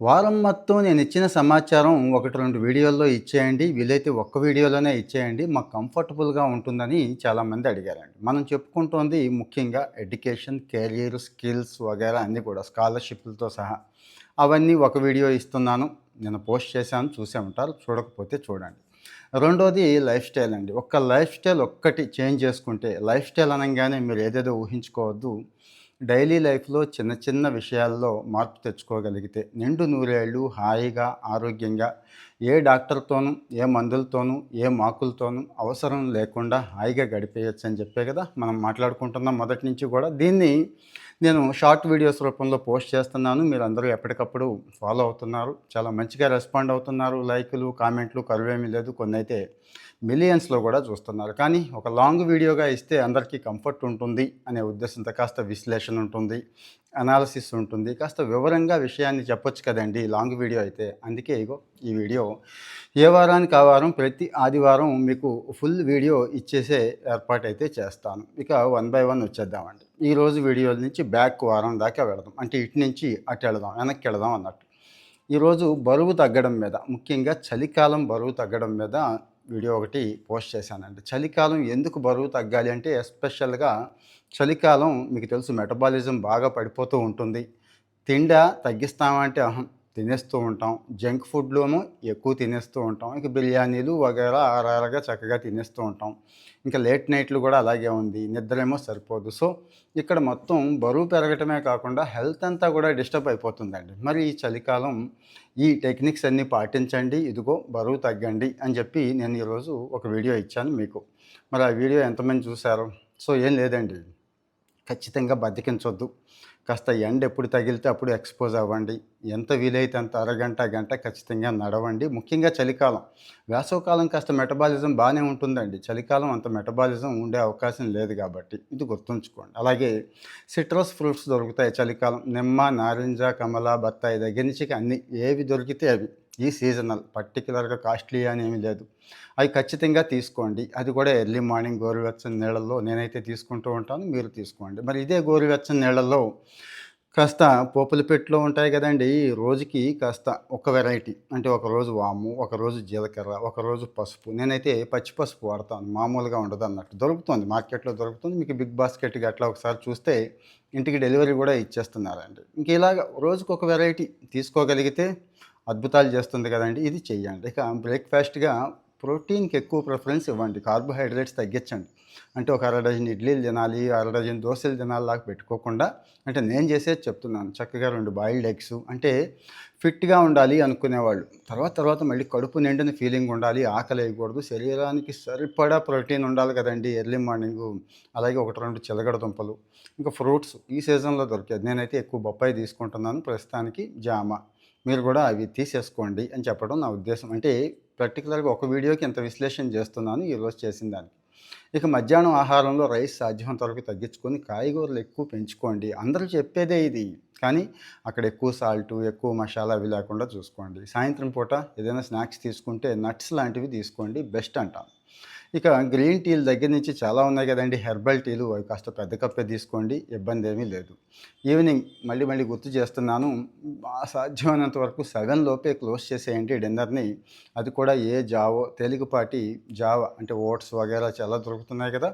వారం మొత్తం నేను ఇచ్చిన సమాచారం ఒకటి రెండు వీడియోల్లో ఇచ్చేయండి. వీలైతే ఒక్క వీడియోలోనే ఇచ్చేయండి. మాకు కంఫర్టబుల్గా ఉంటుందని చాలామంది అడిగారండి. మనం చెప్పుకుంటోంది ముఖ్యంగా ఎడ్యుకేషన్ కెరియర్ స్కిల్స్ వగేరా అన్నీ కూడా స్కాలర్షిప్లతో సహా. అవన్నీ ఒక వీడియో ఇస్తున్నాను. నేను పోస్ట్ చేశాను చూసే ఉంటారు చూడకపోతే చూడండి. రెండోది లైఫ్ స్టైల్ అండి. ఒక్క లైఫ్ స్టైల్ ఒక్కటి చేంజ్ చేసుకుంటే లైఫ్ స్టైల్ అనగానే మీరు ఏదేదో ఊహించుకోవద్దు. డైలీ లైఫ్లో చిన్న చిన్న విషయాల్లో మార్పు తెచ్చుకోగలిగితే నిండు నూరేళ్ళు హాయిగా ఆరోగ్యంగా ఏ డాక్టర్తోనూ ఏ మందులతోనూ ఏ మాకులతోనూ అవసరం లేకుండా హాయిగా గడిపేయచ్చు అని చెప్పే కదా మనం మాట్లాడుకుంటున్నాం మొదటి నుంచి కూడా. దీన్ని నేను షార్ట్ వీడియోస్ రూపంలో పోస్ట్ చేస్తున్నాను. మీరు అందరూ ఎప్పటికప్పుడు ఫాలో అవుతున్నారు. చాలా మంచిగా రెస్పాండ్ అవుతున్నారు. లైకులు కామెంట్లు కరువేమీ లేదు. కొన్ని అయితే మిలియన్స్లో కూడా చూస్తున్నారు. కానీ ఒక లాంగ్ వీడియోగా ఇస్తే అందరికీ కంఫర్ట్ ఉంటుంది అనే ఉద్దేశంతో కాస్త విశ్లేషణ ఉంటుంది అనాలసిస్ ఉంటుంది. కాస్త వివరంగా విషయాన్ని చెప్పొచ్చు కదండి లాంగ్ వీడియో అయితే. అందుకే ఇగో ఈ వీడియో ఏ వారానికి ఆ వారం ప్రతి ఆదివారం మీకు ఫుల్ వీడియో ఇచ్చేసే ఏర్పాటు అయితే చేస్తాను. ఇక వన్ బై వన్ వచ్చేద్దామండి. ఈరోజు వీడియోల నుంచి బ్యాక్ వారం దాకా వెళదాం. అంటే ఇటు నుంచి అటు వెళదాం వెనక్కి వెళదాం అన్నట్టు. ఈరోజు బరువు తగ్గడం మీద ముఖ్యంగా చలికాలం బరువు తగ్గడం మీద వీడియో ఒకటి పోస్ట్ చేశానండి. చలికాలం ఎందుకు బరువు తగ్గాలి అంటే ఎస్పెషల్గా చలికాలం మీకు తెలుసు మెటబాలిజం బాగా పడిపోతూ ఉంటుంది. తిండా తగ్గిస్తామంటే అహం తినేస్తూ ఉంటాం. జంక్ ఫుడ్లోనూ ఎక్కువ తినేస్తూ ఉంటాం. ఇక బిర్యానీలు వగేరా ఆరారగా చక్కగా తినేస్తూ ఉంటాం. ఇంకా లేట్ నైట్లు కూడా అలాగే ఉంది. నిద్రేమో సరిపోదు. సో ఇక్కడ మొత్తం బరువు పెరగటమే కాకుండా హెల్త్ అంతా కూడా డిస్టర్బ్ అయిపోతుందండి. మరి ఈ చలికాలం ఈ టెక్నిక్స్ అన్నీ పాటించండి. ఇదిగో బరువు తగ్గండి అని చెప్పి నేను ఈరోజు ఒక వీడియో ఇచ్చాను మీకు. మరి ఆ వీడియో ఎంతమంది చూశారు? సో ఏం లేదండి. ఖచ్చితంగా బతికించొద్దు. కాస్త ఎండ ఎప్పుడు తగిలితే అప్పుడు ఎక్స్పోజ్ అవ్వండి. ఎంత వీలైతే అంత అరగంట గంట ఖచ్చితంగా నడవండి. ముఖ్యంగా చలికాలం. వేసవకాలం కాస్త మెటబాలిజం బాగానే ఉంటుందండి. చలికాలం అంత మెటబాలిజం ఉండే అవకాశం లేదు కాబట్టి ఇది గుర్తుంచుకోండి. అలాగే సిట్రస్ ఫ్రూట్స్ దొరుకుతాయి చలికాలం. నిమ్మ నారింజ కమల బత్తాయి దగ్గర నుంచి అన్ని ఏవి దొరికితే అవి. ఈ సీజనల్ పర్టికులర్గా కాస్ట్లీ అని ఏమీ లేదు. అవి ఖచ్చితంగా తీసుకోండి. అది కూడా ఎర్లీ మార్నింగ్ గోరువెచ్చని నీళ్ళల్లో నేనైతే తీసుకుంటూ ఉంటాను మీరు తీసుకోండి. మరి ఇదే గోరువెచ్చని నీళ్ళల్లో కాస్త పోపుల పెట్టులో ఉంటాయి కదండి రోజుకి కాస్త ఒక వెరైటీ. అంటే ఒక రోజు వాము ఒక రోజు జీలకర్ర ఒక రోజు పసుపు. నేనైతే పచ్చి పసుపు వాడతాను. మామూలుగా ఉండదు అన్నట్టు. దొరుకుతుంది మార్కెట్లో దొరుకుతుంది. మీకు బిగ్ బాస్కెట్కి అట్లా ఒకసారి చూస్తే ఇంటికి డెలివరీ కూడా ఇచ్చేస్తున్నారండి. ఇంక ఇలాగ రోజుకు ఒక వెరైటీ తీసుకోగలిగితే అద్భుతాలు చేస్తుంది కదండి ఇది చేయండి ఇక బ్రేక్ఫాస్ట్గా ప్రోటీన్కి ఎక్కువ ప్రిఫరెన్స్ ఇవ్వండి కార్బోహైడ్రేట్స్ తగ్గించండి. అంటే ఒక అర డజన్ ఇడ్లీలు తినాలి అర డజన్ దోశలు తినాలి లాగా పెట్టుకోకుండా అంటే నేను చేసేది చెప్తున్నాను చక్కగా రెండు బాయిల్డ్ ఎగ్స్ అంటే ఫిట్గా ఉండాలి అనుకునేవాళ్ళు. తర్వాత తర్వాత మళ్ళీ కడుపు నిండిన ఫీలింగ్ ఉండాలి ఆకలి వేయకూడదు శరీరానికి సరిపడా ప్రోటీన్ ఉండాలి కదండి ఎర్లీ మార్నింగ్ అలాగే ఒకటి రెండు చిలగడ దుంపలు ఇంకా ఫ్రూట్స్ ఈ సీజన్లో దొరికేది. నేనైతే ఎక్కువ బొప్పాయి తీసుకుంటున్నాను ప్రస్తుతానికి జామ. మీరు కూడా అవి తీసేసుకోండి అని చెప్పడం నా ఉద్దేశం. అంటే పర్టికులర్గా ఒక వీడియోకి ఇంత విశ్లేషణ చేస్తున్నాను ఈరోజు చేసిన దానికి. ఇక మధ్యాహ్నం ఆహారంలో రైస్ సాధ్యమంత వరకు తగ్గించుకొని కాయగూరలు ఎక్కువ పెంచుకోండి. అందరూ చెప్పేదే ఇది. కానీ అక్కడ ఎక్కువ సాల్ట్ ఎక్కువ మసాలా అవి లేకుండా చూసుకోండి. సాయంత్రం పూట ఏదైనా స్నాక్స్ తీసుకుంటే నట్స్ లాంటివి తీసుకోండి. బెస్ట్ అంటాను. ఇక గ్రీన్ టీల దగ్గర నుంచి చాలా ఉన్నాయి కదండి. హెర్బల్ టీలు అవి కాస్త పెద్ద కప్పే తీసుకోండి ఇబ్బంది ఏమీ లేదు. ఈవినింగ్ మళ్ళీ మళ్ళీ గుర్తు చేస్తున్నాను సాధ్యమైనంత వరకు సగం లోపే క్లోజ్ చేసేయండి డిన్నర్ని. అది కూడా ఏ జావో తేలికపాటి జావ అంటే ఓట్స్ వగేరా చాలా దొరుకుతున్నాయి కదా.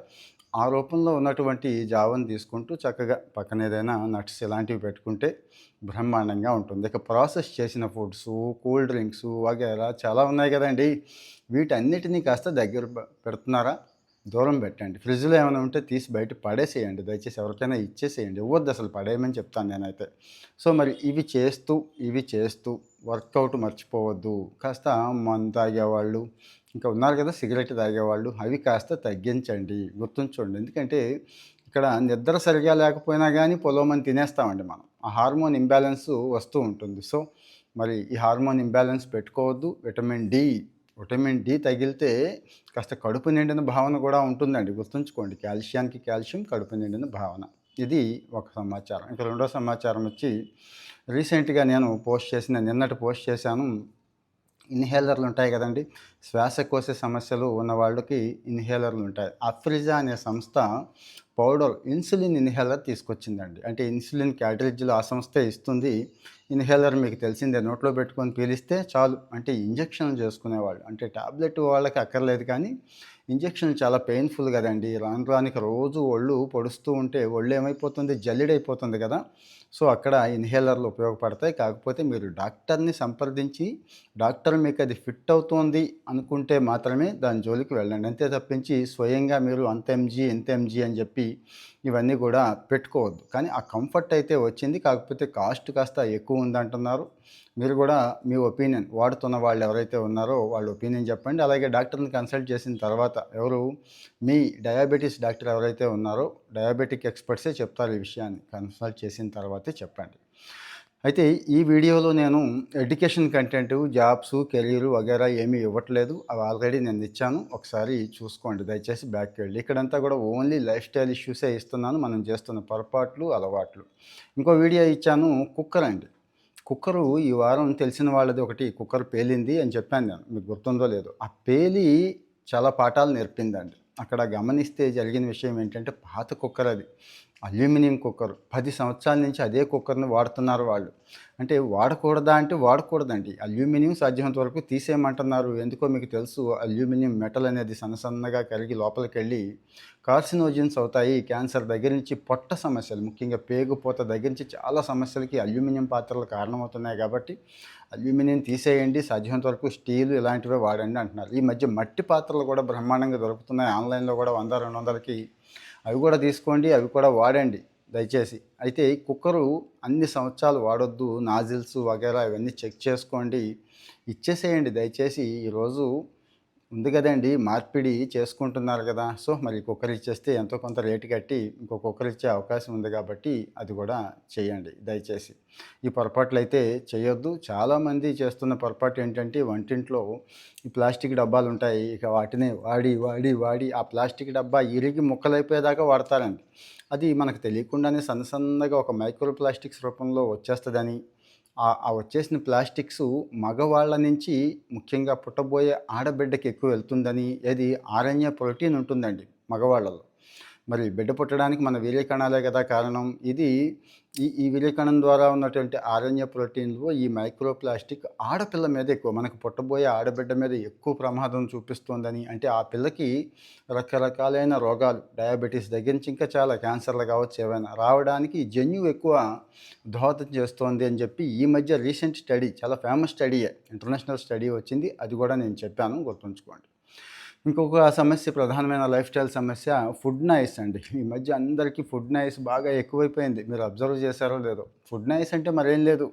ఆ రూపంలో ఉన్నటువంటి జావని తీసుకుంటూ చక్కగా పక్కన ఏదైనా నట్స్ ఇలాంటివి పెట్టుకుంటే బ్రహ్మాండంగా ఉంటుంది. ఇక ప్రాసెస్ చేసిన ఫుడ్స్ కూల్ డ్రింక్స్ వగేరా చాలా ఉన్నాయి కదండి. వీటన్నిటినీ కాస్త దగ్గర పెడుతున్నారా? దూరం పెట్టండి. ఫ్రిడ్జ్లో ఏమైనా ఉంటే తీసి బయట పడేసేయండి. దయచేసి ఎవరికైనా ఇచ్చేసేయండి. ఇవ్వద్దు అసలు పడేయమని చెప్తాను నేనైతే. సో మరి ఇవి చేస్తూ ఇవి చేస్తూ వర్కౌట్ మర్చిపోవద్దు. కాస్త మందు తాగేవాళ్ళు ఇంకా ఉన్నారు కదా సిగరెట్ తాగేవాళ్ళు. అవి కాస్త తగ్గించండి గుర్తుంచుకోండి ఎందుకంటే ఇక్కడ నిద్ర సరిగా లేకపోయినా కానీ పొలోమని తినేస్తామండి మనం. ఆ హార్మోన్ ఇంబ్యాలెన్స్ వస్తూ ఉంటుంది. సో మరి ఈ హార్మోన్ ఇంబ్యాలెన్స్ పెట్టుకోవద్దు. విటమిన్ డి విటమిన్ డి తగిలితే కాస్త కడుపు నిండిన భావన కూడా ఉంటుందండి. గుర్తుంచుకోండి కాల్షియానికి కాల్షియం కడుపు నిండిన భావన. ఇది ఒక సమాచారం. ఇంకా రెండో సమాచారం వచ్చి రీసెంట్గా నేను పోస్ట్ చేసిన నిన్నటి పోస్ట్ చేశాను. ఇన్హేలర్లు ఉంటాయి కదండి. శ్వాసకోశ సమస్యలు ఉన్న వాళ్ళకి ఇన్హేలర్లు ఉంటాయి. అఫ్రిజా అనే సంస్థ పౌడర్ ఇన్సులిన్ ఇన్హేలర్ తీసుకొచ్చిందండి. అంటే ఇన్సులిన్ క్యాటరేజ్లో ఆ సంస్థ ఇస్తుంది. ఇన్హేలర్ మీకు తెలిసిందే నోట్లో పెట్టుకొని పీలిస్తే చాలు. అంటే ఇంజక్షన్లు చేసుకునేవాళ్ళు. అంటే టాబ్లెట్ వాళ్ళకి అక్కర్లేదు కానీ ఇంజక్షన్ చాలా పెయిన్ఫుల్ కదండి. రాను రానికి రోజు ఒళ్ళు పొడుస్తూ ఉంటే ఒళ్ళు ఏమైపోతుంది? జల్లిడైపోతుంది కదా. సో అక్కడ ఇన్హేలర్లు ఉపయోగపడతాయి. కాకపోతే మీరు డాక్టర్ని సంప్రదించి డాక్టర్ మీకు అది ఫిట్ అవుతోంది అనుకుంటే మాత్రమే దాని జోలికి వెళ్ళండి. అంతే తప్పించి స్వయంగా మీరు అంత ఎంజీ ఎంత ఎంజీ అని చెప్పి ఇవన్నీ కూడా పెట్టుకోవద్దు. కానీ ఆ కంఫర్ట్ అయితే వచ్చింది. కాకపోతే కాస్ట్ కాస్త ఎక్కువ ఉందంటున్నారు. మీరు కూడా మీ ఒపీనియన్ వాడుతున్న వాళ్ళు ఎవరైతే ఉన్నారో వాళ్ళ ఒపీనియన్ చెప్పండి. అలాగే డాక్టర్ని కన్సల్ట్ చేసిన తర్వాత ఎవరు మీ డయాబెటీస్ డాక్టర్ ఎవరైతే ఉన్నారో డయాబెటిక్ ఎక్స్పర్ట్సే చెప్తారు ఈ విషయాన్ని. కన్సల్ట్ చేసిన తర్వాత. చెప్పండి. అయితే ఈ వీడియోలో నేను ఎడ్యుకేషన్ కంటెంట్ జాబ్స్ కెరీర్ వగేరా ఏమీ ఇవ్వట్లేదు. అవి ఆల్రెడీ నేను ఇచ్చాను. ఒకసారి చూసుకోండి. దయచేసి బ్యాక్ వెళ్ళి. ఇక్కడంతా కూడా ఓన్లీ లైఫ్ స్టైల్ ఇష్యూసే ఇస్తున్నాను. మనం చేస్తున్న పొరపాట్లు అలవాట్లు. ఇంకో వీడియో ఇచ్చాను. కుక్కర్ అండి. కుక్కరు ఈ వారం తెలిసిన వాళ్ళది ఒకటి కుక్కర్ పేలింది అని చెప్పాను నేను. మీకు గుర్తుందో లేదో. ఆ పేలి చాలా పాఠాలు నేర్పిందండి. అక్కడ గమనిస్తే జరిగిన విషయం ఏంటంటే పాత కుక్కర్ అది అల్యూమినియం కుక్కర్. పది సంవత్సరాల నుంచి అదే కుక్కర్ని వాడుతున్నారు వాళ్ళు. అంటే వాడకూడదా అంటే వాడకూడదండి. అల్యూమినియం సాధ్యమంత వరకు తీసేయమంటున్నారు. ఎందుకో మీకు తెలుసు అల్యూమినియం మెటల్ అనేది సన్న సన్నగా కరిగి లోపలికి వెళ్ళి కార్సినోజన్స్ అవుతాయి. క్యాన్సర్ దగ్గర నుంచి పొట్ట సమస్యలు ముఖ్యంగా పేగుపోత దగ్గర నుంచి చాలా సమస్యలకి అల్యూమినియం పాత్రలు కారణమవుతున్నాయి కాబట్టి అల్యూమినియం తీసేయండి. సాధ్యమంత వరకు స్టీలు ఇలాంటివే వాడండి అంటున్నారు. ఈ మధ్య మట్టి పాత్రలు కూడా బ్రహ్మాండంగా దొరుకుతున్నాయి. ఆన్లైన్లో కూడా వంద రెండు వందలకి అవి కూడా తీసుకోండి అవి కూడా వాడండి దయచేసి. అయితే కుక్కరు అన్ని సంవత్సరాలు వాడొద్దు నాజిల్స్ వగేరా ఇవన్నీ చెక్ చేసుకోండి. ఇచ్చేసేయండి దయచేసి. ఈరోజు ఉంది కదండి మార్పిడి చేసుకుంటున్నారు కదా. సో మరి కుక్కర్ ఇచ్చేస్తే ఎంతో కొంత రేటు కట్టి ఇంకో కుక్కర్ ఇచ్చే అవకాశం ఉంది కాబట్టి అది కూడా చేయండి దయచేసి. ఈ పొరపాట్లు అయితే చేయొద్దు. చాలామంది చేస్తున్న పొరపాటు ఏంటంటే వంటింట్లో ఈ ప్లాస్టిక్ డబ్బాలు ఉంటాయి. ఇక వాటిని వాడి వాడి వాడి ఆ ప్లాస్టిక్ డబ్బా ఇరిగి ముక్కలైపోయేదాకా వాడతారండి. అది మనకు తెలియకుండానే సన్న సన్నగా ఒక మైక్రో ప్లాస్టిక్స్ రూపంలో వచ్చేస్తుందని ఆ వచ్చేసిన ప్లాస్టిక్స్ మగవాళ్ళ నుంచి ముఖ్యంగా పుట్టబోయే ఆడబిడ్డకి ఎక్కువ వెళ్తుందని ఏది ఆరణ్య ప్రోటీన్ ఉంటుందండి మగవాళ్ళలో. మరి బిడ్డ పుట్టడానికి మన వీర్యకణాలే కదా కారణం. ఇది ఈ ఈ వీర్యకణం ద్వారా ఉన్నటువంటి ఆరణ్య ప్రోటీన్లు ఈ మైక్రో ప్లాస్టిక్ ఆడపిల్ల మీద ఎక్కువ మనకు పుట్టబోయే ఆడబిడ్డ మీద ఎక్కువ ప్రమాదం చూపిస్తోందని. అంటే ఆ పిల్లకి రకరకాలైన రోగాలు డయాబెటీస్ దగ్గర నుంచి ఇంకా చాలా క్యాన్సర్లు కావచ్చు ఏవైనా రావడానికి ఈ జన్యు ఎక్కువ దోహదం చేస్తోంది అని చెప్పి ఈ మధ్య రీసెంట్ స్టడీ చాలా ఫేమస్ స్టడీయే ఇంటర్నేషనల్ స్టడీ వచ్చింది. అది కూడా నేను చెప్పాను గుర్తుంచుకోండి. ఇంకొక సమస్య ప్రధానమైన లైఫ్ స్టైల్ సమస్య ఫుడ్ నాయిస్ అండి. ఈ మధ్య అందరికీ ఫుడ్ నాయిస్ బాగా ఎక్కువైపోయింది. మీరు అబ్జర్వ్ చేశారో లేదో. ఫుడ్ నాయిస్ అంటే మరేం లేదు.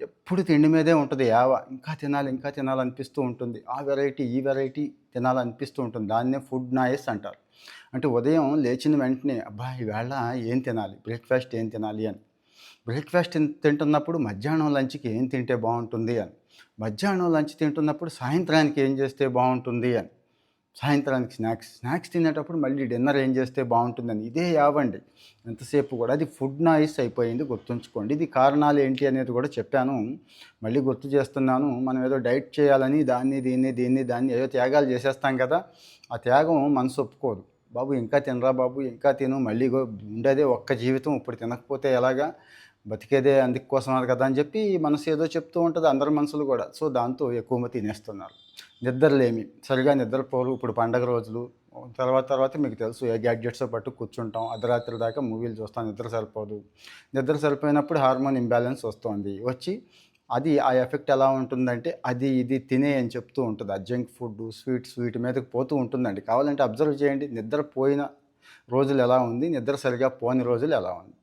ఎప్పుడు తిండి మీదే ఉంటుంది. యావ ఇంకా తినాలి ఇంకా తినాలనిపిస్తూ ఉంటుంది. ఆ వెరైటీ ఈ వెరైటీ తినాలనిపిస్తూ ఉంటుంది. దాన్నే ఫుడ్ నాయిస్ అంటారు. అంటే ఉదయం లేచిన వెంటనే అబ్బా ఈవేళ ఏం తినాలి? బ్రేక్ఫాస్ట్ ఏం తినాలి? అని. బ్రేక్ఫాస్ట్ తింటున్నప్పుడు మధ్యాహ్నం లంచ్కి ఏం తింటే బాగుంటుంది? అని. మధ్యాహ్నం లంచ్ తింటున్నప్పుడు సాయంత్రానికి ఏం చేస్తే బాగుంటుంది? అని. సాయంత్రానికి స్నాక్స్ స్నాక్స్ తినేటప్పుడు మళ్ళీ డిన్నర్ ఏం చేస్తే బాగుంటుందని ఇదే యావండి. ఎంతసేపు కూడా అది ఫుడ్ నాయిస్ అయిపోయింది గుర్తుంచుకోండి. ఇది కారణాలు ఏంటి అనేది కూడా చెప్పాను. మళ్ళీ గుర్తు చేస్తున్నాను. మనం ఏదో డైట్ చేయాలని దాన్ని దీన్ని దీన్ని దాన్ని ఏదో త్యాగాలు చేసేస్తాం కదా ఆ త్యాగం మనసు ఒప్పుకోదు. బాబు ఇంకా తినరా బాబు ఇంకా తిను మళ్ళీ ఉండేదే ఒక్క జీవితం ఇప్పుడు తినకపోతే ఎలాగా? బతికేదే అందుకోసం కదా అని చెప్పి మనసు ఏదో చెప్తూ ఉంటుంది అందరి మనసులు కూడా. సో దాంతో ఎక్కువ తినేస్తున్నారు. నిద్రలేమి. సరిగా నిద్రపోరు. ఇప్పుడు పండగ రోజులు. తర్వాత తర్వాత మీకు తెలుసు ఏ గ్యాడ్జెట్స్ పట్టు కూర్చుంటాం. అర్ధరాత్రి దాకా మూవీలు చూస్తాం. నిద్ర సరిపోదు. నిద్ర సరిపోయినప్పుడు హార్మోన్ ఇంబ్యాలెన్స్ వస్తుంది. వచ్చి అది ఆ ఎఫెక్ట్ ఎలా ఉంటుందంటే అది ఇది తినే అని చెప్తూ ఉంటుంది. ఆ జంక్ ఫుడ్ స్వీట్స్ వీటి మీదకి పోతూ ఉంటుందండి. కావాలంటే అబ్జర్వ్ చేయండి. నిద్రపోయిన రోజులు ఎలా ఉంది? నిద్ర సరిగా పోని రోజులు ఎలా ఉంది?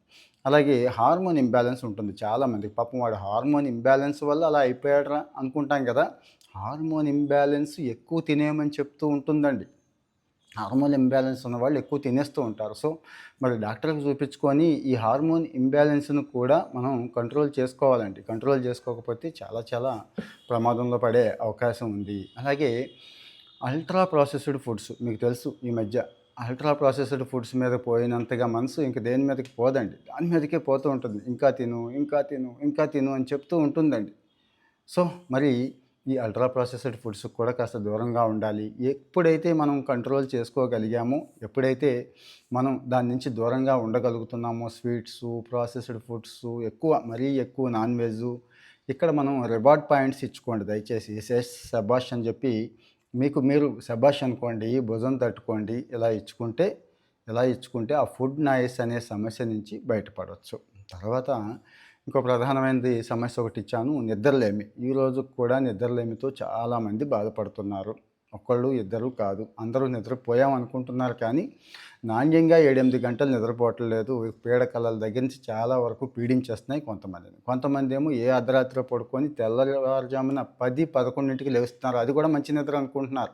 అలాగే హార్మోన్ ఇంబ్యాలెన్స్ ఉంటుంది. చాలామందికి పాపం వాడు హార్మోన్ ఇంబ్యాలెన్స్ వల్ల అలా అయిపోయాడరా అనుకుంటాం కదా. హార్మోన్ ఇంబ్యాలెన్స్ ఎక్కువ తినేయమని చెప్తూ ఉంటుందండి. హార్మోన్ ఇంబ్యాలెన్స్ ఉన్న వాళ్ళు ఎక్కువ తినేస్తూ ఉంటారు. సో మరి డాక్టర్కి చూపించుకొని ఈ హార్మోన్ ఇంబ్యాలెన్స్ను కూడా మనం కంట్రోల్ చేసుకోవాలండి. కంట్రోల్ చేసుకోకపోతే చాలా చాలా ప్రమాదంలో పడే అవకాశం ఉంది. అలాగే అల్ట్రా ప్రాసెస్డ్ ఫుడ్స్ మీకు తెలుసు ఈ మధ్య. అల్ట్రా ప్రాసెస్డ్ ఫుడ్స్ మీద పోయినంతగా మనసు ఇంక దేని మీదకి పోదండి. దాని మీదకే పోతూ ఉంటుంది. ఇంకా తిను ఇంకా తిను ఇంకా తిను అని చెప్తూ ఉంటుందండి. సో మరి ఈ అల్ట్రా ప్రాసెస్డ్ ఫుడ్స్ కూడా కాస్త దూరంగా ఉండాలి. ఎప్పుడైతే మనం కంట్రోల్ చేసుకోగలిగామో ఎప్పుడైతే మనం దాని నుంచి దూరంగా ఉండగలుగుతున్నామో స్వీట్స్ ప్రాసెస్డ్ ఫుడ్స్ ఎక్కువ మరీ ఎక్కువ నాన్ వెజ్ ఇక్కడ మనం రివార్డ్ పాయింట్స్ ఇచ్చుకోండి. దయచేసి ఎస్ఎస్ సబాష్ అని చెప్పి మీకు మీరు సబాష్ అనుకోండి భుజం తట్టుకోండి ఇలా ఇచ్చుకుంటే ఇలా ఇచ్చుకుంటే ఆ ఫుడ్ నాయిస్ అనే సమస్య నుంచి బయటపడవచ్చు తర్వాత ఇంకో ప్రధానమైనది సమస్య ఒకటి ఇచ్చాను నిద్రలేమి. ఈ రోజు కూడా నిద్రలేమితో చాలామంది బాధపడుతున్నారు. ఒకళ్ళు ఇద్దరు కాదు అందరూ నిద్రపోయాం అనుకుంటున్నారు కానీ నాణ్యంగా ఏడెనిమిది గంటలు నిద్రపోవట్లేదు. పీడకలల దగ్గర నుంచి చాలా వరకు పీడించేస్తున్నాయి కొంతమందిని. కొంతమంది ఏమో ఏ అర్ధరాత్రిలో పడుకొని తెల్లవారుజామున పది పదకొండింటికి లేస్తున్నారు. అది కూడా మంచి నిద్ర అనుకుంటున్నారు.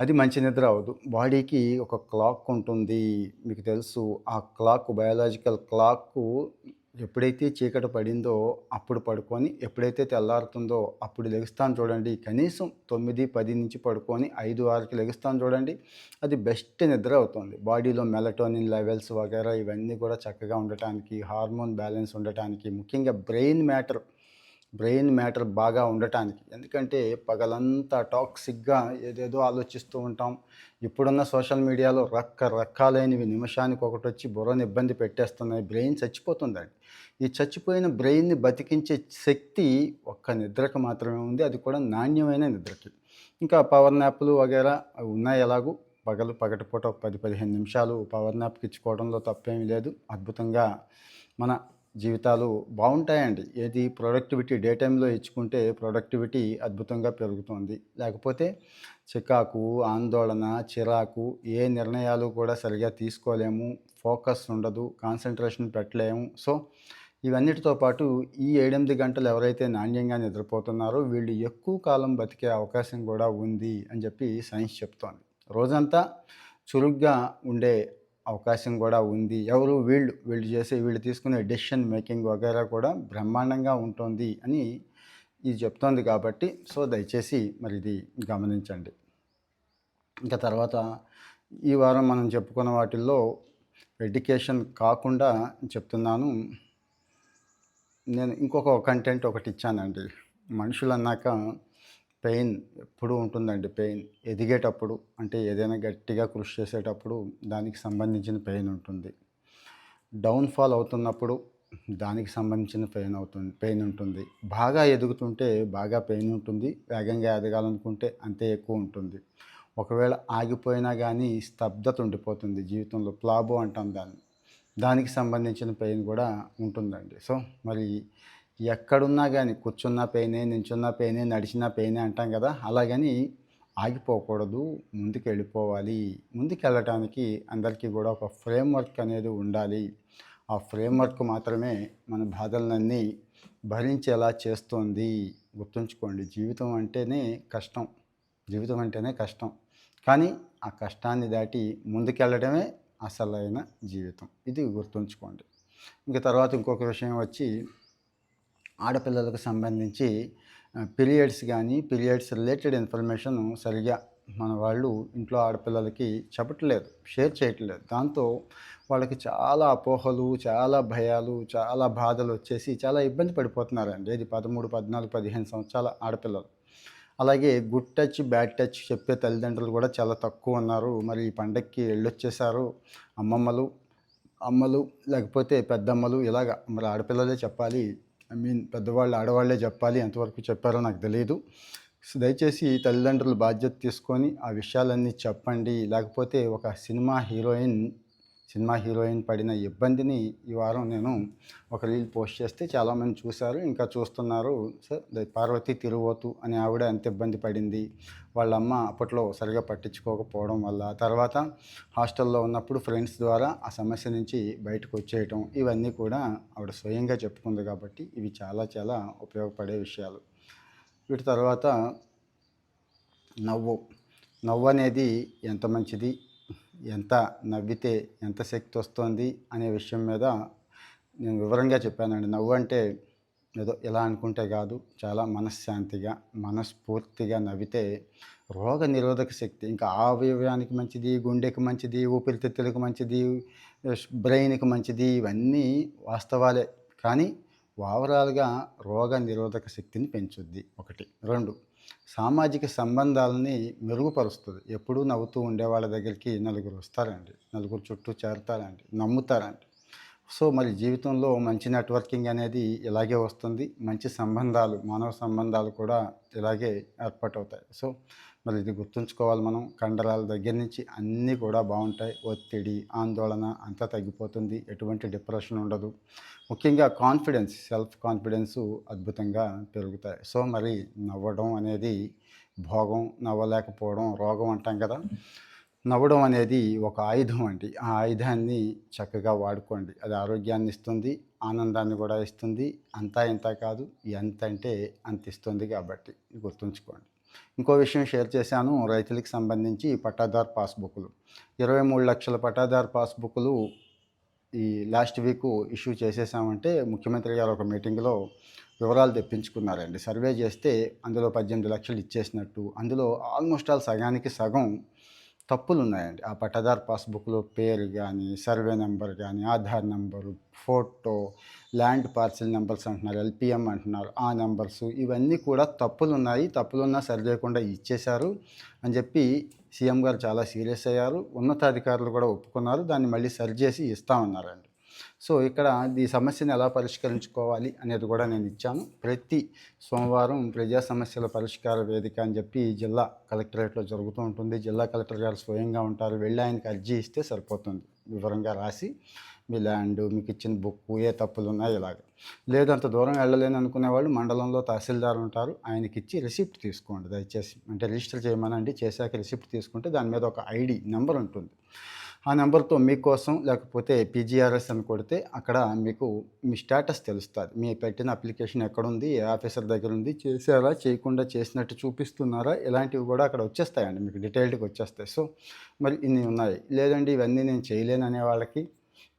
అది మంచి నిద్ర అవ్వదు. బాడీకి ఒక క్లాక్ ఉంటుంది. మీకు తెలుసు ఆ క్లాక్ బయాలజికల్ క్లాక్ ఎప్పుడైతే చీకటి పడిందో అప్పుడు పడుకొని ఎప్పుడైతే తెల్లారుతుందో అప్పుడు లెగుస్తాను చూడండి. కనీసం తొమ్మిది పది నుంచి పడుకొని ఐదు ఆరుకి లెగుస్తాను చూడండి. అది బెస్ట్ నిద్ర అవుతుంది. బాడీలో మెలటోనిన్ లెవెల్స్ వగేరా ఇవన్నీ కూడా చక్కగా ఉండటానికి హార్మోన్ బ్యాలెన్స్ ఉండటానికి ముఖ్యంగా బ్రెయిన్ మ్యాటర్ బ్రెయిన్ మ్యాటర్ బాగా ఉండటానికి. ఎందుకంటే పగలంతా టాక్సిక్గా ఏదేదో ఆలోచిస్తూ ఉంటాం. ఇప్పుడున్న సోషల్ మీడియాలో రకరకాలైనవి నిమిషానికి ఒకటి వచ్చి బుర్రని ఇబ్బంది పెట్టేస్తున్నాయి. బ్రెయిన్ చచ్చిపోతుందండి. ఈ చచ్చిపోయిన బ్రెయిన్ని బతికించే శక్తి ఒక్క నిద్రకు మాత్రమే ఉంది. అది కూడా నాణ్యమైన నిద్రకి. ఇంకా పవర్ నాప్లు వగేరా అవి ఉన్నాయి ఎలాగూ? పగలు పగటిపూట ఒక పది పదిహేను నిమిషాలు పవర్ నాప్కి ఇచ్చుకోవడంలో తప్పేమీ లేదు. అద్భుతంగా మన జీవితాలు బాగుంటాయండి. ఏది ప్రొడక్టివిటీ డే టైంలో ఇచ్చుకుంటే ప్రొడక్టివిటీ అద్భుతంగా పెరుగుతుంది. లేకపోతే చికాకు ఆందోళన చిరాకు ఏ నిర్ణయాలు కూడా సరిగా తీసుకోలేము ఫోకస్ ఉండదు కాన్సన్ట్రేషన్ పెట్టలేము. సో ఇవన్నిటితో పాటు ఈ ఏడెనిమిది గంటలు ఎవరైతే నాణ్యంగా నిద్రపోతున్నారో వీళ్ళు ఎక్కువ కాలం బతికే అవకాశం కూడా ఉంది అని చెప్పి సైన్స్ చెప్తోంది. రోజంతా చురుగ్గా ఉండే అవకాశం కూడా ఉంది. ఎవరు? వీళ్ళు. వీళ్ళు చేసే వీళ్ళు తీసుకునే డెసిషన్ మేకింగ్ వగేరా కూడా బ్రహ్మాండంగా ఉంటుంది అని ఇది చెప్తోంది కాబట్టి సో దయచేసి మరి ఇది గమనించండి. ఇంకా తర్వాత ఈ వారం మనం చెప్పుకున్న వాటిల్లో ఎడ్యుకేషన్ కాకుండా చెప్తున్నాను. నేను ఇంకొక కంటెంట్ ఒకటి ఇచ్చానండి. మనుషులు అన్నాక పెయిన్ ఎప్పుడూ ఉంటుందండి. పెయిన్ ఎదిగేటప్పుడు అంటే ఏదైనా గట్టిగా కృషి చేసేటప్పుడు దానికి సంబంధించిన పెయిన్ ఉంటుంది. డౌన్ఫాల్ అవుతున్నప్పుడు దానికి సంబంధించిన పెయిన్ అవుతుంది పెయిన్ ఉంటుంది. బాగా ఎదుగుతుంటే బాగా పెయిన్ ఉంటుంది. వేగంగా ఎదగాలనుకుంటే అంతే ఎక్కువ ఉంటుంది. ఒకవేళ ఆగిపోయినా కానీ స్తబ్దత ఉండిపోతుంది జీవితంలో. ప్లాబో అంటాం దాన్ని. దానికి సంబంధించిన పెయిన్ కూడా ఉంటుందండి. సో మరి ఎక్కడున్నా కానీ కూర్చున్న పెయినే నించున్న పెయినే నడిచిన పెయినే అంటాం కదా అలాగని ఆగిపోకూడదు. ముందుకు వెళ్ళిపోవాలి ముందుకు వెళ్ళటానికి అందరికీ కూడా ఒక ఫ్రేమ్వర్క్ అనేది ఉండాలి. ఆ ఫ్రేమ్వర్క్ మాత్రమే మన బాధలన్నీ భరించేలా చేస్తుంది. గుర్తుంచుకోండి జీవితం అంటేనే కష్టం. జీవితం అంటేనే కష్టం. కానీ ఆ కష్టాన్ని దాటి ముందుకెళ్ళడమే అసలైన జీవితం. ఇది గుర్తుంచుకోండి. ఇంకా తర్వాత ఇంకొక విషయం వచ్చి ఆడపిల్లలకు సంబంధించి పీరియడ్స్ కానీ పీరియడ్స్ రిలేటెడ్ ఇన్ఫర్మేషన్ సరిగా మన వాళ్ళు ఇంట్లో ఆడపిల్లలకి చెప్పట్లేదు షేర్ చేయట్లేదు. దాంతో వాళ్ళకి చాలా అపోహలు చాలా భయాలు చాలా బాధలు వచ్చేసి చాలా ఇబ్బంది పడిపోతున్నారండి. ఇది పదమూడు పద్నాలుగు పదిహేను సంవత్సరాల ఆడపిల్లలు. అలాగే గుడ్ టచ్ బ్యాడ్ టచ్ చెప్పే తల్లిదండ్రులు కూడా చాలా తక్కువ ఉన్నారు. మరి ఈ పండక్కి వెళ్ళొచ్చేసారు అమ్మమ్మలు అమ్మలు లేకపోతే పెద్దమ్మలు ఇలాగ. మరి ఆడపిల్లలే చెప్పాలి ఐ మీన్ పెద్దవాళ్ళు ఆడవాళ్ళే చెప్పాలి ఎంతవరకు చెప్పారో నాకు తెలియదు సో దయచేసి తల్లిదండ్రులు బాధ్యత తీసుకొని ఆ విషయాలన్నీ చెప్పండి. లేకపోతే ఒక సినిమా హీరోయిన్ సినిమా హీరోయిన్ పడిన ఇబ్బందిని ఈ వారం నేను ఒక రీల్ పోస్ట్ చేస్తే చాలామంది చూశారు ఇంకా చూస్తున్నారు. సో పార్వతి తిరువోతు అనే ఆవిడ ఎంత ఇబ్బంది పడింది వాళ్ళ అమ్మ అప్పట్లో సరిగా పట్టించుకోకపోవడం వల్ల తర్వాత హాస్టల్లో ఉన్నప్పుడు ఫ్రెండ్స్ ద్వారా ఆ సమస్య నుంచి బయటకు వచ్చేయటం ఇవన్నీ కూడా ఆవిడ స్వయంగా చెప్పుకుంది కాబట్టి ఇవి చాలా చాలా ఉపయోగపడే విషయాలు. వీటి తర్వాత నవ్వు. నవ్వు అనేది ఎంత మంచిది ఎంత నవ్వితే ఎంత శక్తి వస్తుంది అనే విషయం మీద నేను వివరంగా చెప్పానండి. నవ్వు అంటే ఏదో ఎలా అనుకుంటే కాదు చాలా మనశ్శాంతిగా మనస్ఫూర్తిగా నవ్వితే రోగ నిరోధక శక్తి ఇంకా అవయవానికి మంచిది గుండెకి మంచిది ఊపిరితిత్తులకు మంచిది బ్రెయిన్కి మంచిది ఇవన్నీ వాస్తవాలే. కానీ ఓవరాల్గా రోగ నిరోధక శక్తిని పెంచుద్ది ఒకటి. రెండు సామాజిక సంబంధాలని మెరుగుపరుస్తుంది. ఎప్పుడూ నవ్వుతూ ఉండే వాళ్ళ దగ్గరికి నలుగురు వస్తారండి. నలుగురు చుట్టూ చేరతారండి. నమ్ముతారండి. సో మరి జీవితంలో మంచి నెట్వర్కింగ్ అనేది ఇలాగే వస్తుంది. మంచి సంబంధాలు మానవ సంబంధాలు కూడా ఇలాగే ఏర్పాటవుతాయి. సో మరి ఇది గుర్తుంచుకోవాలి మనం. కండరాల దగ్గర నుంచి అన్నీ కూడా బాగుంటాయి. ఒత్తిడి ఆందోళన అంతా తగ్గిపోతుంది. ఎటువంటి డిప్రెషన్ ఉండదు. ముఖ్యంగా కాన్ఫిడెన్స్ సెల్ఫ్ కాన్ఫిడెన్స్ అద్భుతంగా పెరుగుతాయి. సో మరి నవ్వడం అనేది భోగం నవ్వలేకపోవడం రోగం అంటాం కదా. నవ్వడం అనేది ఒక ఆయుధం అండి. ఆ ఆయుధాన్ని చక్కగా వాడుకోండి. అది ఆరోగ్యాన్ని ఇస్తుంది ఆనందాన్ని కూడా ఇస్తుంది. అంతా ఇంత కాదు ఎంత అంటే అంత ఇస్తుంది కాబట్టి గుర్తుంచుకోండి. ఇంకో విషయం షేర్ చేశాను రైతులకు సంబంధించి పట్టాదారు పాస్బుక్లు. ఇరవై మూడు లక్షల పట్టాదారు పాస్బుక్లు ఈ లాస్ట్ వీక్ ఇష్యూ చేసేసామంటే ముఖ్యమంత్రి గారు ఒక మీటింగ్లో వివరాలు తెప్పించుకున్నారండి. సర్వే చేస్తే అందులో పద్దెనిమిది లక్షలు ఇచ్చేసినట్టు అందులో ఆల్మోస్ట్ ఆల్ సగానికి సగం తప్పులు ఉన్నాయండి ఆ పట్టాదార్ పాస్బుక్లో పేరు కానీ సర్వే నెంబర్ కానీ Aadhaar number photo land parcel numbers అంటున్నారు ఎల్పిఎం అంటున్నారు ఆ నెంబర్స్ ఇవన్నీ కూడా తప్పులు ఉన్నాయి తప్పులున్నా సరిలేకుండా ఇచ్చేశారు అని చెప్పి సీఎం గారు చాలా సీరియస్ అయ్యారు. ఉన్నతాధికారులు కూడా ఒప్పుకున్నారు. దాన్ని మళ్ళీ సరిచేసి ఇస్తామన్నారండి సో ఇక్కడ ఈ సమస్యను ఎలా పరిష్కరించుకోవాలి అనేది కూడా నేను ఇచ్చాను. ప్రతి సోమవారం ప్రజా సమస్యల పరిష్కార వేదిక అని చెప్పి జిల్లా కలెక్టరేట్లో జరుగుతూ ఉంటుంది. జిల్లా కలెక్టర్ గారు స్వయంగా ఉంటారు. వెళ్ళి ఆయనకి అర్జీ ఇస్తే సరిపోతుంది. వివరంగా రాసి మీ ల్యాండ్ మీకు ఇచ్చిన బుక్ ఏ తప్పులు ఉన్నాయి ఇలాగ. లేదు అంత దూరం వెళ్ళలేని అనుకునే వాళ్ళు మండలంలో తహసీల్దార్ ఉంటారు. ఆయనకి ఇచ్చి రిసిప్ట్ తీసుకోండి దయచేసి. అంటే రిజిస్టర్ చేయమనండి. చేశాక రిసిప్ట్ తీసుకుంటే దాని మీద ఒక ఐడి నెంబర్ ఉంటుంది. ఆ నెంబర్తో మీకోసం లేకపోతే పీజీఆర్ఎస్ అని కొడితే అక్కడ మీకు మీ స్టేటస్ తెలుస్తుంది. మీ పెట్టిన అప్లికేషన్ ఎక్కడుంది ఏ ఆఫీసర్ దగ్గర ఉంది చేశారా చేయకుండా చేసినట్టు చూపిస్తున్నారా ఇలాంటివి కూడా అక్కడ వచ్చేస్తాయండి. మీకు డీటెయిల్డ్గా వచ్చేస్తాయి. సో మరి ఇన్ని ఉన్నాయి. లేదండి ఇవన్నీ నేను చేయలేను అనే వాళ్ళకి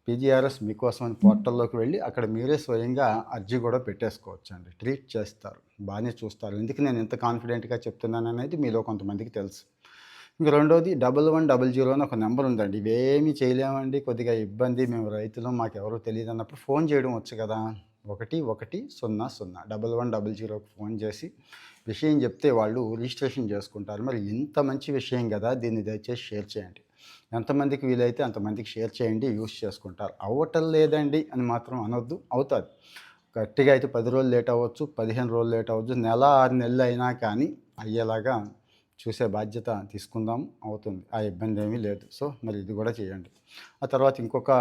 పీజీఆర్ఎస్ మీకోసం అని పోర్టల్లోకి వెళ్ళి అక్కడ మీరే స్వయంగా అర్జీ కూడా పెట్టేసుకోవచ్చు అండి ట్రీట్ చేస్తారు. బాగానే చూస్తారు. ఎందుకు నేను ఎంత కాన్ఫిడెంట్గా చెప్తున్నాను అనేది మీలో కొంతమందికి తెలుసు. ఇంక రెండోది డబల్ వన్ డబల్ జీరో అని ఒక నెంబర్ ఉందండి. ఇవేమీ చేయలేమండి. కొద్దిగా ఇబ్బంది. మేము రైతులు మాకు తెలియదు అన్నప్పుడు ఫోన్ చేయడం వచ్చు కదా. ఒకటి ఒకటి సున్నా సున్నా. డబల్ వన్ డబల్ జీరోకి ఫోన్ చేసి విషయం చెప్తే వాళ్ళు రిజిస్ట్రేషన్ చేసుకుంటారు. మరి ఇంత మంచి విషయం కదా. దీన్ని దయచేసి షేర్ చేయండి. ఎంతమందికి వీలైతే అంతమందికి షేర్ చేయండి. యూస్ చేసుకుంటారు. అవ్వటం లేదండి అని మాత్రం అనొద్దు. అవుతుంది. గట్టిగా అయితే పది రోజులు లేట్ అవ్వచ్చు పదిహేను రోజులు లేట్ అవ్వచ్చు. నెల ఆరు నెలలు అయినా కానీ అయ్యేలాగా చూసే బాధ్యత తీసుకుందాం అవుతుంది. ఆ ఇబ్బంది ఏమీ లేదు. సో మరి ఇది కూడా చేయండి. ఆ తర్వాత ఇంకొక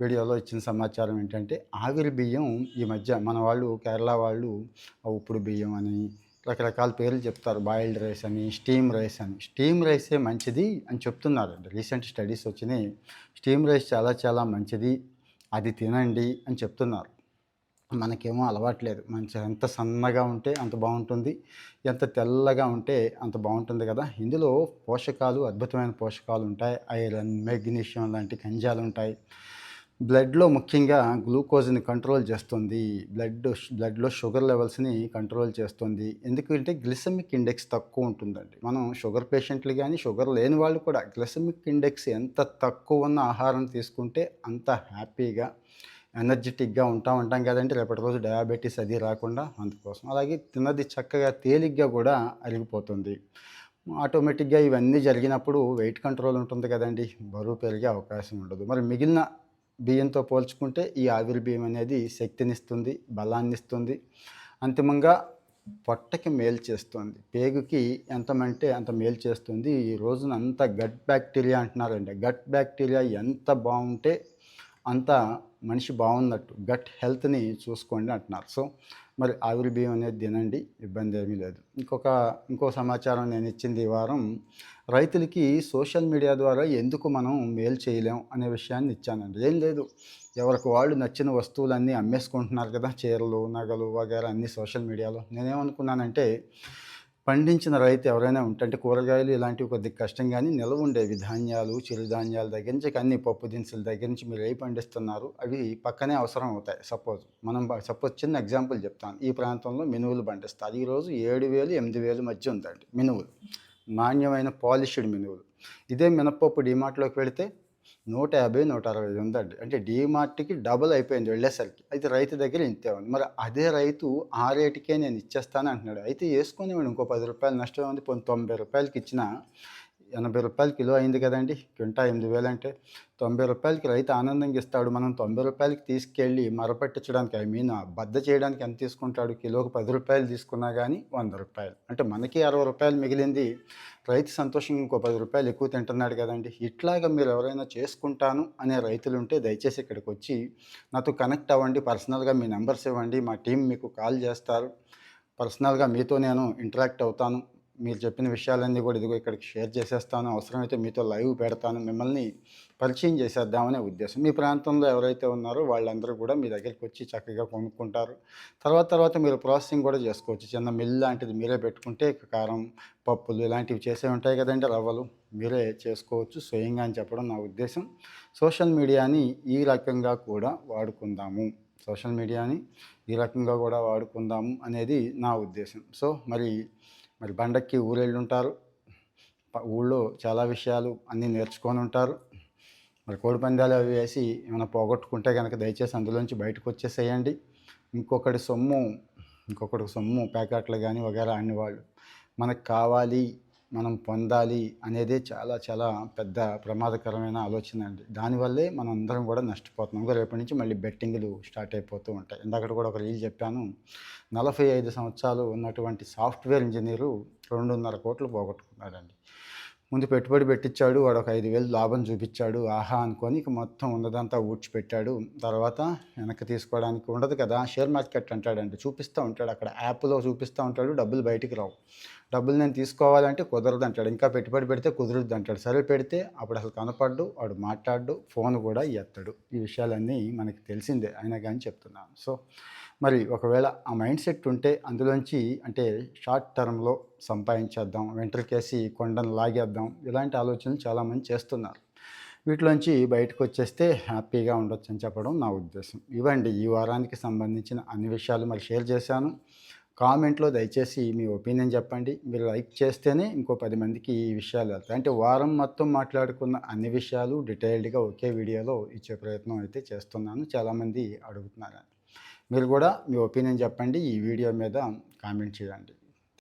వీడియోలో ఇచ్చిన సమాచారం ఏంటంటే ఆవిరి బియ్యం ఈ మధ్య మన వాళ్ళు కేరళ వాళ్ళు ఆ ఉప్పుడు బియ్యం అని రకరకాల పేర్లు చెప్తారు. బాయిల్డ్ రైస్ అని స్టీమ్ రైస్ అని. స్టీమ్ రైసే మంచిది అని చెప్తున్నారండి. రీసెంట్ స్టడీస్ వచ్చినాయి. స్టీమ్ రైస్ చాలా చాలా మంచిది. అది తినండి అని చెప్తున్నారు. మనకేమో అలవాట్లేదు. మంచి ఎంత సన్నగా ఉంటే అంత బాగుంటుంది. ఎంత తెల్లగా ఉంటే అంత బాగుంటుంది కదా. ఇందులో పోషకాలు అద్భుతమైన పోషకాలు ఉంటాయి. ఐరన్ మెగ్నీషియం లాంటి ఖనిజాలు ఉంటాయి బ్లడ్లో ముఖ్యంగా గ్లూకోజ్ని కంట్రోల్ చేస్తుంది. బ్లడ్ బ్లడ్లో షుగర్ లెవెల్స్ని కంట్రోల్ చేస్తుంది. ఎందుకంటే గ్లిసమిక్ ఇండెక్స్ తక్కువ ఉంటుందండి. మనం షుగర్ పేషెంట్లు కానీ షుగర్ లేని వాళ్ళు కూడా గ్లిసమిక్ ఇండెక్స్ ఎంత తక్కువ ఉన్న ఆహారం తీసుకుంటే అంత హ్యాపీగా ఎనర్జెటిక్గా ఉంటాం అంటాం రేపటి రోజు డయాబెటీస్ అది రాకుండా అందుకోసం. అలాగే తిన్నది చక్కగా తేలిగ్గా కూడా అరిగిపోతుంది ఆటోమేటిక్గా ఇవన్నీ జరిగినప్పుడు వెయిట్ కంట్రోల్ ఉంటుంది కదండి. బరువు పెరిగే అవకాశం ఉండదు. మరి మిగిలిన బియ్యంతో పోల్చుకుంటే ఈ ఆవిరి బియ్యం అనేది శక్తినిస్తుంది బలాన్ని ఇస్తుంది అంతిమంగా పొట్టకి మేలు చేస్తుంది. పేగుకి ఎంతమంటే అంత మేలు చేస్తుంది. ఈ రోజున అంత గట్ బ్యాక్టీరియా అంటున్నారండి. గట్ బ్యాక్టీరియా ఎంత బాగుంటే అంత మనిషి బాగున్నట్టు గట్ హెల్త్ని చూసుకోండి అంటున్నారు. సో మరి ఆవిరి బియ్యం అనేది తినండి ఇబ్బంది ఏమీ లేదు. ఇంకొక ఇంకో సమాచారం నేను ఇచ్చింది ఈ వారం రైతులకి సోషల్ మీడియా ద్వారా ఎందుకు మనం మేలు చేయలేం అనే విషయాన్ని ఇచ్చానండి. ఏం లేదు ఎవరికి వాళ్ళు నచ్చిన వస్తువులన్నీ అమ్మేసుకుంటున్నారు కదా చీరలు నగలు వగేరా అన్నీ సోషల్ మీడియాలో. నేనేమనుకున్నానంటే పండించిన రైతు ఎవరైనా ఉంటే అంటే కూరగాయలు ఇలాంటివి కొద్దిగా కష్టం కానీ నిల్వ ఉండేవి. ధాన్యాలు చిరుధాన్యాల దగ్గర నుంచి అన్ని పప్పు దినుసుల దగ్గర నుంచి మీరు ఏ పండిస్తున్నారు అవి పక్కనే అవసరం అవుతాయి. సపోజ్ మనం సపోజ్ చిన్న ఎగ్జాంపుల్ చెప్తాను. ఈ ప్రాంతంలో మినువులు పండిస్తారు. ఈరోజు ఏడు వేలు ఎనిమిది వేలు మధ్య ఉందండి మినువులు. నాణ్యమైన పాలిష్డ్ మినువులు. ఇదే మినపప్పు డిమార్ట్లోకి వెళితే నూట యాభై నూట అరవై ఉందండి అంటే డీమార్ట్కి డబుల్ అయిపోయింది వెళ్ళేసరికి. అయితే రైతు దగ్గర ఇంతే ఉంది. మరి అదే రైతు ఆ రేటుకే నేను ఇచ్చేస్తాను అంటున్నాడు. అయితే వేసుకునేవాడు ఇంకో పది రూపాయలు నష్టం ఉంది. పోనీ తొంభై రూపాయలకి ఇచ్చిన ఎనభై రూపాయలు కిలో అయింది కదండి. క్వింటా ఎనిమిది వేలు అంటే తొంభై రూపాయలకి రైతు ఆనందంగా ఇస్తాడు. మనం తొంభై రూపాయలకి తీసుకెళ్ళి మరపట్టించడానికి ఐ మీన్ బద్ద చేయడానికి ఎంత తీసుకుంటాడు? కిలోకి పది రూపాయలు తీసుకున్నా కానీ వంద రూపాయలు. అంటే మనకి అరవై రూపాయలు మిగిలింది. రైతు సంతోషంగా ఇంకో పది రూపాయలు ఎక్కువ తింటున్నాడు కదండి. ఇట్లాగా మీరు ఎవరైనా చేసుకుంటాను అనే రైతులు ఉంటే దయచేసి ఇక్కడికి వచ్చి నాతో కనెక్ట్ అవ్వండి. పర్సనల్గా మీ నెంబర్స్ ఇవ్వండి. మా టీం మీకు కాల్ చేస్తారు. పర్సనల్గా మీతో నేను ఇంటరాక్ట్ అవుతాను. మీరు చెప్పిన విషయాలన్నీ కూడా ఇదిగో ఇక్కడికి షేర్ చేసేస్తాను. అవసరమైతే మీతో లైవ్ పెడతాను. మిమ్మల్ని పరిచయం చేసేద్దామనే ఉద్దేశం. మీ ప్రాంతంలో ఎవరైతే ఉన్నారో వాళ్ళందరూ కూడా మీ దగ్గరికి వచ్చి చక్కగా కొనుక్కుంటారు. తర్వాత తర్వాత మీరు ప్రాసెసింగ్ కూడా చేసుకోవచ్చు. చిన్న మిల్ లాంటిది మీరే పెట్టుకుంటే కారం పప్పులు ఇలాంటివి చేసే ఉంటాయి కదండి రవ్వలు. మీరే చేసుకోవచ్చు. స్వయంగా అని చెప్పడం నా ఉద్దేశం. సోషల్ మీడియాని ఈ రకంగా కూడా వాడుకుందాము. సోషల్ మీడియాని ఈ రకంగా కూడా వాడుకుందాము అనేది నా ఉద్దేశం. సో మరి మరి బండక్కి ఊరెళ్ళి ఉంటారు. ఊళ్ళో చాలా విషయాలు అన్నీ నేర్చుకొని ఉంటారు. మరి కోడి పందాలు అవి వేసి ఏమైనా పోగొట్టుకుంటే కనుక దయచేసి అందులోంచి బయటకు వచ్చేసేయండి. ఇంకొకటి సొమ్ము ఇంకొకటి సొమ్ము ప్యాకెట్లు కానీ వగేరా అన్ని వాళ్ళు మనకు కావాలి. మనం పొందాలి అనేది చాలా చాలా పెద్ద ప్రమాదకరమైన ఆలోచన అండి. దానివల్లే మనం అందరం కూడా నష్టపోతున్నాం. ఇంకా రేపటి నుంచి మళ్ళీ బెట్టింగ్లు స్టార్ట్ అయిపోతూ ఉంటాయి. ఇందాక కూడా ఒక రీల్ చెప్పాను. నలభై ఐదు సంవత్సరాలు ఉన్నటువంటి సాఫ్ట్వేర్ ఇంజనీరు రెండున్నర కోట్లు పోగొట్టుకున్నాడండి. ముందు పెట్టుబడి పెట్టించాడు వాడు ఒక ఐదు వేలు లాభం చూపించాడు ఆహా అనుకొని ఇక మొత్తం ఉన్నదంతా ఊడ్చిపెట్టాడు. తర్వాత వెనక్కి తీసుకోవడానికి ఉండదు కదా షేర్ మార్కెట్ అంటాడండి చూపిస్తూ ఉంటాడు అక్కడ యాప్లో చూపిస్తూ ఉంటాడు డబ్బులు బయటికి రావు. డబ్బులు నేను తీసుకోవాలంటే కుదరదు అంటాడు ఇంకా పెట్టుబడి పెడితే కుదరదు అంటాడు. సరే పెడితే అప్పుడు అసలు కనపడ్డు వాడు మాట్లాడు ఫోన్ కూడా ఎత్తడు. ఈ విషయాలన్నీ మనకి తెలిసిందే అయినా కానీ చెప్తున్నాను. సో మరి ఒకవేళ ఆ మైండ్ సెట్ ఉంటే అందులోంచి అంటే షార్ట్ టర్మ్లో సంపాదించేద్దాం వెంట్రుకేసి కొండను లాగేద్దాం ఇలాంటి ఆలోచనలు చాలామంది చేస్తున్నారు. వీటిలోంచి బయటకు వచ్చేస్తే హ్యాపీగా ఉండొచ్చు అని చెప్పడం నా ఉద్దేశం. ఇవ్వండి ఈ వారానికి సంబంధించిన అన్ని విషయాలు మరి షేర్ చేశాను. కామెంట్లో దయచేసి మీ ఒపీనియన్ చెప్పండి. మీరు లైక్ చేస్తేనే ఇంకో పది మందికి ఈ విషయాలు వెళ్తాయి. అంటే వారం మొత్తం మాట్లాడుకున్న అన్ని విషయాలు డీటెయిల్డ్గా ఒకే వీడియోలో ఇచ్చే ప్రయత్నం అయితే చేస్తున్నాను. చాలామంది అడుగుతున్నారు. మీరు కూడా మీ ఒపీనియన్ చెప్పండి ఈ వీడియో మీద కామెంట్ చేయండి.